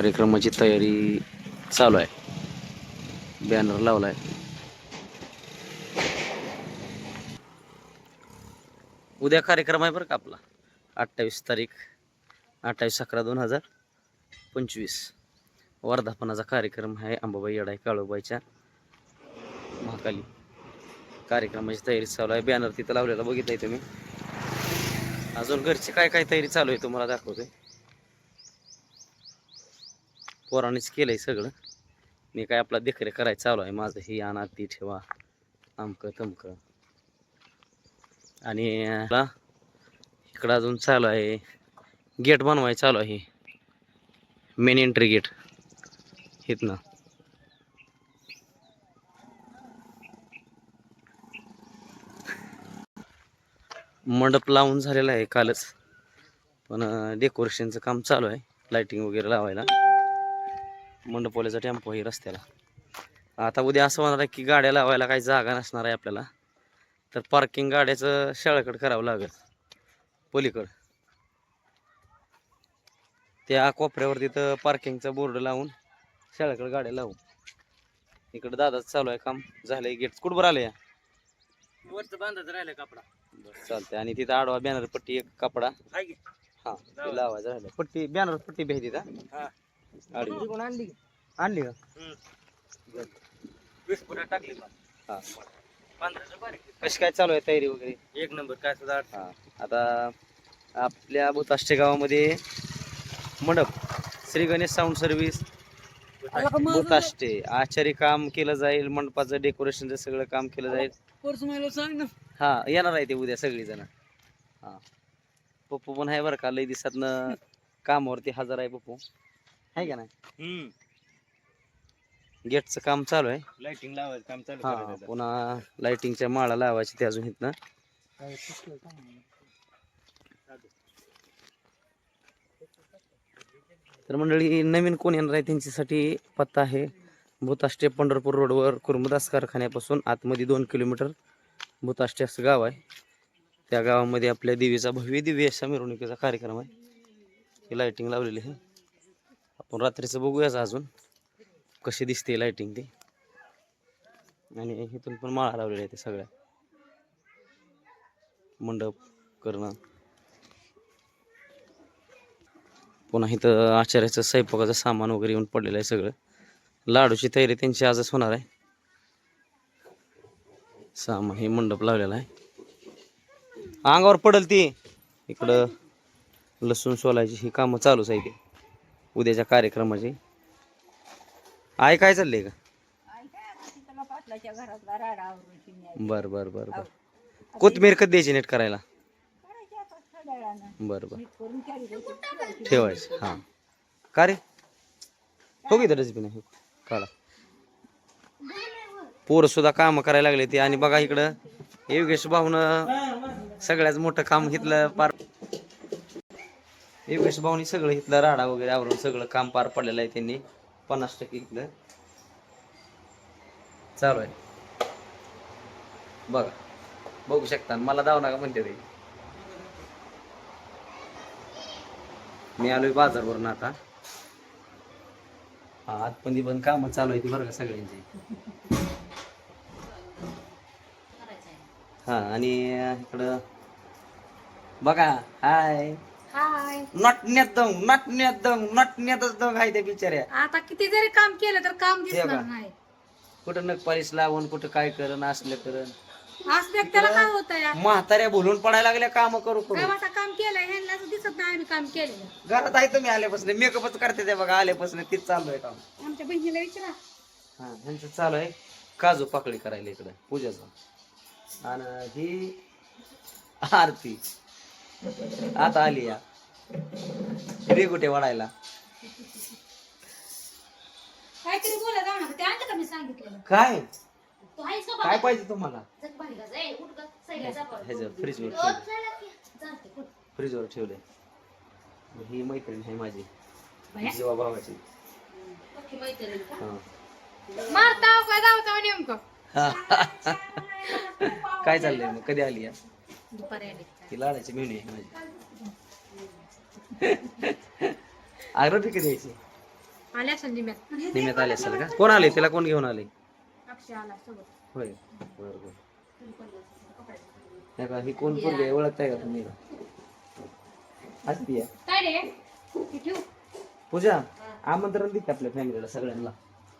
कार्यक्रमाची तयारी चालू आहे. बॅनर लावलाय. उद्या कार्यक्रम आहे बरं का आपला. अठ्ठावीस तारीख अठ्ठावीस अकरा दोन हजार पंचवीस. वर्धापनाचा कार्यक्रम आहे अंबाबाई येडाई काळूबाईच्या महाकाली. कार्यक्रमाची तयारी चालू आहे. बॅनर तिथं लावलेला बघितलंय तुम्ही. अजून घरची काय काय तयारी चालू आहे तुम्हाला दाखवतोय. पोरानेच केलंय सगळं. मी काय आपला देखरेख करायचं चालू आहे. माझं ही आणा ती ठेवा. आमकं तमकं. आणि इकडं अजून चालू आहे. गेट बनवाय चालू आहे. मेन एंट्री गेट इथनं. मंडप लावून झालेला आहे कालच. पण डेकोरेशनचं काम चालू आहे. लाइटिंग वगैरे लावायला. मंडपवाल्याचा टेम्पो आहे रस्त्याला. आता उद्या असं होणार आहे की गाड्या लावायला काही जागा नसणार आहे आपल्याला. तर पार्किंग गाड्याचं शाळेकडे करावं लागेल. पलीकडं. त्या कोपऱ्यावर तिथं पार्किंगचा बोर्ड लावून शाळेकडे गाड्या लावू. इकडं दादाच चालू आहे काम. झालंय गेट कुठं आलं या वरच बांधत राहिलं कपडा. चालतंय. आणि तिथं आडवा बॅनर पट्टी एक कपडा. हा ते लावायचं राहिलं पट्टी बॅनर पट्टी बी आहे तिथं. तिकडून आणली. आणली. का? हम्म. वीस फुटा टाकली बा. हा. पंधराचं बारीक कशी काय चालू आहे तयारी वगैरे? एक नंबर. काय सुद्धा हा. आता आपल्या भूताष्टे गावामध्ये मंडप. श्री गणेश साऊंड सर्व्हिस भूताष्टे आचारी काम केलं जाईल मंडपाचं डेकोरेशनचं सगळं काम केलं जाईल. कोर्स मला सांग ना. हा येणार आहे ते उद्या सगळी जण हा. पप्पू पण आहे बरं का लई दिवसातनं कामावरती हजर आहे पप्पू. आहे का नाही? हम्म. गेटचं काम चालू आहे. लाइटिंग लावायचं काम चालू हा करायचं. पुन्हा लाइटिंगच्या माळा लावायची ते अजून इथनं. तर मंडळी नवीन कोण येणार आहे त्यांच्यासाठी पत्ता आहे. भूताष्टे पंढरपूर रोडवर कुर्मदास कारखान्यापासून आतमध्ये दोन किलोमीटर भूताष्टे असं गाव आहे. त्या गावामध्ये आपल्या देवीचा भव्य दिव्य अशा मिरवणुकीचा कार्यक्रम आहे. ही लाइटिंग लावलेली आहे. पण रात्रीचं बघूयाच अजून. कशी दिसते लाईटिंग ती. आणि इथून पण माळा लावलेल्या आहेत सगळ्या. मंडप करणं. पुन्हा इथं आचार्याचं स्वयंपाकाचं सामान वगैरे येऊन पडलेलं आहे सगळं. लाडूची तयारी त्यांची आजच होणार आहे. सामान हे मंडप लावलेला आहे. अंगावर पडल ती. इकडं लसूण सोलायची ही कामं चालूच आहे ते उद्याच्या कार्यक्रमाची. आहे काय चाललंय का? बर बर बर बर. कोथमीर कधी द्यायची नेट करायला? बर बर. ठेवायचं हा. का रे? हो की डस्टबिन आहे? काढा. पोरं सुद्धा काम करायला लागले ते. आणि बघा इकडं योगेश भाऊन सगळ्यात मोठं काम घेतलं. पार योगेश भाऊनी सगळं इथलं राडा वगैरे आवरून सगळं काम पार पडलेलं आहे त्यांनी. पन्नास टक्के इथलं. चालू आहे. बघा. बघू शकता. मला दाव नका म्हणते ते. मी आलोय बाजारवरून आता. हा आतमध्ये पण काम चालू आहे ती बरं का सगळ्यांची. हा आणि इकडं बघा. हाय. हाय. नटण्यात दंग नटण्यात दंग नटण्यातच दंग आहे त्या बिचाऱ्या. आता किती जरी काम केलं तर काम दिसणार बघा. नाही. कुठं नग पालिश लावून कुठं काय करण असलं करण. असल्या त्याला काय होतं या म्हाताऱ्या बोलून पडायला लागल्या काम करू करू. गावाचा काम केलंय ह्यांना असं दिसत नाही आम्ही काम केलेलं. घरात आहे तुम्ही आल्यापासून मेकअपच करते ते बघा आल्यापासून तीच चालू आहे काम. आमच्या बहिणीला विचारा. हा ह्यांचं चालू आहे. काजू पाकळी करायला इकडं पूजाचं आणि ही आरती. आता आली या. रेगुटे वाढायला? काहीतरी बोला जाऊ नका ते आणलं का मी सांगितलेलं? काय? तो आहेस का काय पाहिजे तुम्हाला? जग बाहेर जा, ए, उठ गं, सैला जा पळ. ह्याचं फ्रीजवर ठेवलं उठ. ठेवलंय. ही मैत्रीण आहे माझी बाया. जीवा भावाची. पक्की मैत्रीण का? हा. मारता काय धावता नेमकं. काय चाललंय मग? कधी आली या? दुपारी आली. ती लाडाची मेहणी आहे माझी. कधी द्यायची आल्या संजीम्यात निम्यात आले असेल का? कोण आले? तिला कोण घेऊन आले? अक्षय आला सोबत. होय. बर बर. का ही कोण पोरगी आहे? ओळखताय का तुम्ही? असती काय रे? हे ठेव पूजा आमंत्रण देते आपल्या फॅमिलीला सगळ्यांना.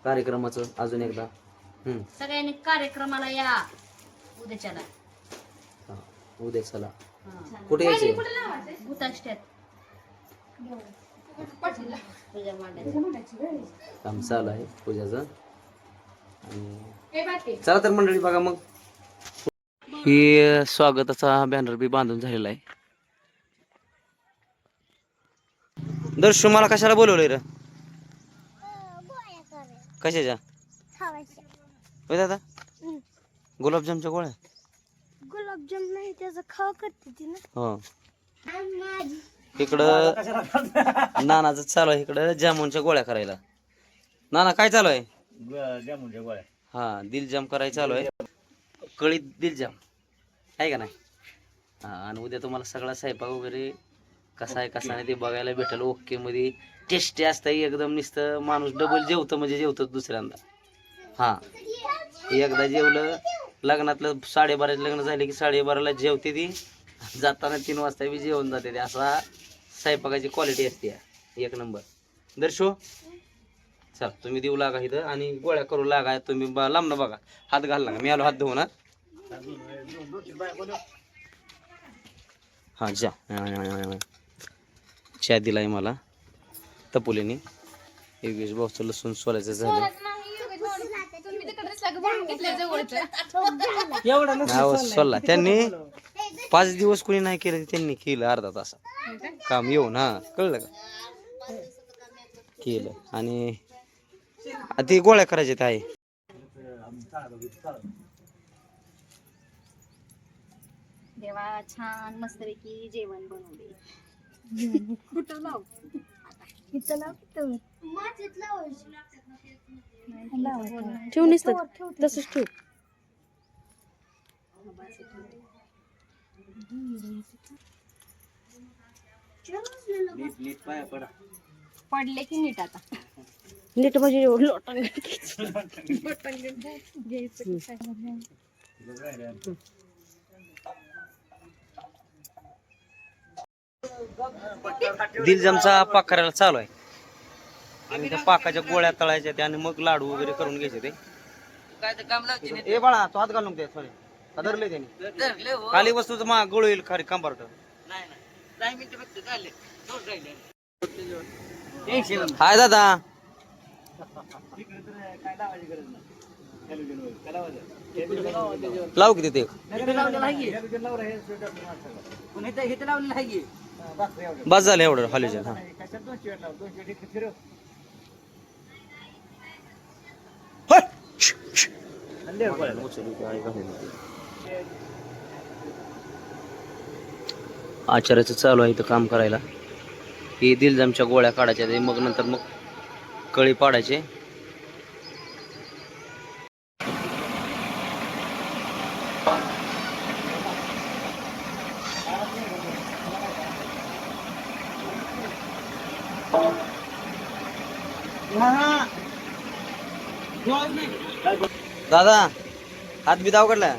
कार्यक्रमाचं अजून एकदा. हम्म. सगळ्यांनी कार्यक्रमाला या. उद्याच्याला. उद्या चला. कुठे यायचे? काम चालू आहे पूजाचं. आणि हे बाकी चला तर मंडळी बघा मग. ही स्वागताचा बॅनर बी बांधून झालेला आहे. दर्शू मला कशाला बोलवलंय र? कशाच्या? दादा? गुलाबजामच्या गोळ्या. गुलाबजाम नाही त्याचं खाव करते ती ना. हो. इकडं नानाचं चालू आहे इकडं जामुनच्या गोळ्या करायला. नाना काय चालू आहे? जामुनच्या गोळ्या हा दिलजाम करायचं चालू आहे. कळीत दिलजाम. आहे का नाही? हा आणि उद्या तुम्हाला सगळा स्वयंपाक वगैरे कसा आहे कसा नाही ते बघायला भेटेल. ओके मध्ये टेस्टी असतं एकदम नुसतं माणूस डबल जेवतं म्हणजे जेवतं दुसऱ्यांदा. हा. एकदा जेवलं लग्नातलं साडेबाराचे लग्न झाले की साडेबाराला जेवते ती. जाताना तीन वाजता बी जेवण जाते ती. असा स्वयंपाकाची क्वालिटी असते एक नंबर. दर्शो चल तुम्ही देऊ लागा इथं आणि गोळ्या करू लागा. तुम्ही ब- लांब बघा. हात घाल लागा मी आलो हात धुवून हा. हा जा. चहा दिलाय मला. तपुलेनी. योगेश भाऊचं लसूण सोलायचं झालं. हा सोलला त्यांनी पाच दिवस कोणी नाही केलं त्यांनी केलं अर्धा तास. काम येऊन हा कळलं का? केलं. आणि ते गोळ्या करायचे आहे देवा छान मस्तपैकी जेवण बनवले इथं लाव ठेव तसंच ठेव. नीट नीट पाया पडा. पडले की नीट आता. नीट म्हणजे लोटण दिलजमचा पाक करायला चालू आहे. आणि त्या पाकाच्या गोळ्या तळायच्या त्या आणि मग लाडू वगैरे करून घ्यायचे ते. काय तर काम लागते ए बाळा तो हात घालून दे थोडे धरले त्यांनी. खाली वस्तूचं मा गोळ येईल खाली कंपार्ट नाही नाही. दहा मिनिटं फक्त झाले. दोन राहिले. टेन्शन हाय दादा? लावू किती ते इथं लावलेलं आहे की? पण इथं- इथं लावलेलं आहे की? बस झालं एवढं हॉलेजन हा. आचार्याचं चालू आहे इथं काम करायला. ही दिलजामच्या गोळ्या काढायच्या ते मग नंतर मग कळी पाडायचे. दादा हात बी दाव काढला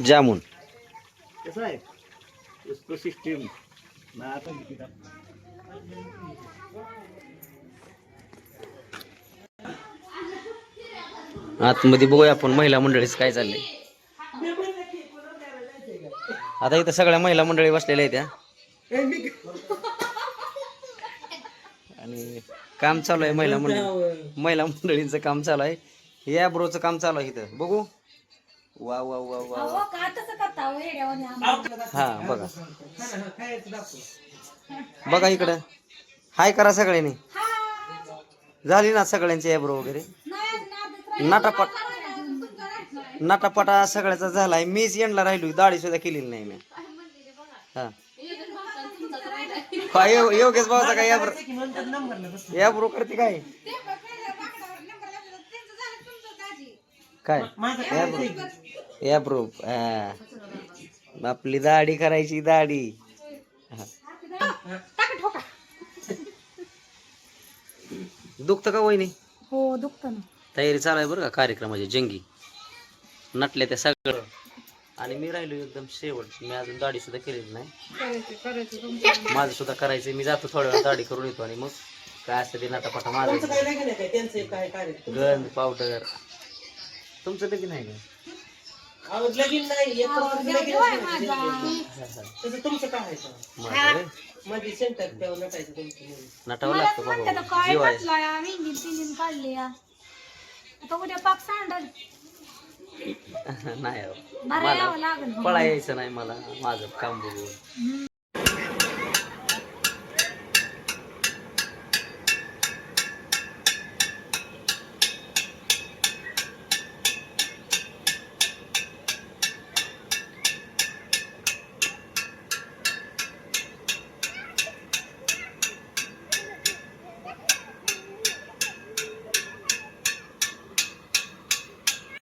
जामुन. कसं आहे? उसको सिस्टीम. ना आता किती आतमध्ये बघूया आपण महिला मंडळीच काय चाललंय. आता इथं सगळ्या महिला मंडळी बसलेल्या आहेत त्या आणि काम चालू आहे महिला मंडळी. महिला मंडळींचं काम चालू आहे. या ब्रोचं काम चालू आहे इथं. बघू. वा वा वा वा वा. हा बघा. बघा इकडं. हाय करा सगळ्यांनी. झाली ना सगळ्यांची ॲब्रो वगैरे? नाटापट नाटापटा सगळ्याचा झालाय. मीच येणला राहिलो दाढी सुद्धा केलेली नाही मी. हा. हा, यो- योगेश भाऊचा काय याब्रो करते काय? काय? याब्रो हा. आपली दाढी करायची दाढी. दुखतं का वहिनी? हो दुखत ना. तयारी चालू आहे बरं का कार्यक्रमाची जंगी? नटल्या त्या सगळं. आणि मी राहिलो एकदम शेवट मी अजून दाढी सुद्धा केलेली नाही. माझं सुद्धा करायचं मी जातो थोड्या वेळ दाढी करून येतो आणि मग काय असतं ते नाटापाटा माझं गंध पावडर. तुमचं लगीन आहे का? माझं. होय? नटावं लागतं बाबा. जीव आहे काढले आता उद्या पाक सांडल. नाही हो. मला पळा यायचं नाही मला माझं काम बघून.